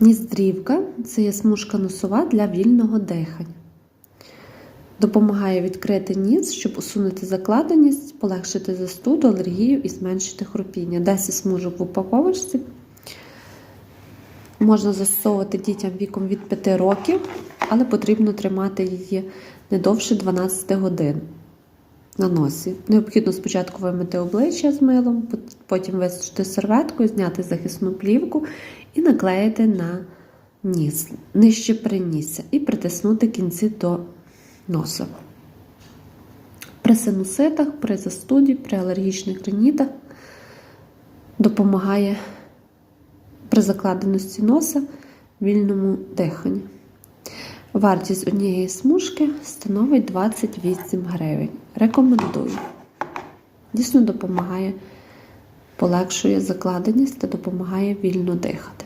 Ніздрівка це є смужка носова для вільного дихання. Допомагає відкрити ніс, щоб усунути закладеність, полегшити застуду, алергію і зменшити хропіння. 10 смужок в упаковочці. Можна застосовувати дітям віком від 5 років, але потрібно тримати її не довше 12 годин на носі. Необхідно спочатку вимити обличчя з милом, потім висушити серветкою, зняти захисну плівку і наклеїти на ніс, нижче принісся, і притиснути кінці до носа. При синуситах, при застуді, при алергічних ринітах допомагає при закладеності носа вільному диханню. Вартість однієї смужки становить 28 гривень. Рекомендую. Дійсно допомагає, полегшує закладеність та допомагає вільно дихати.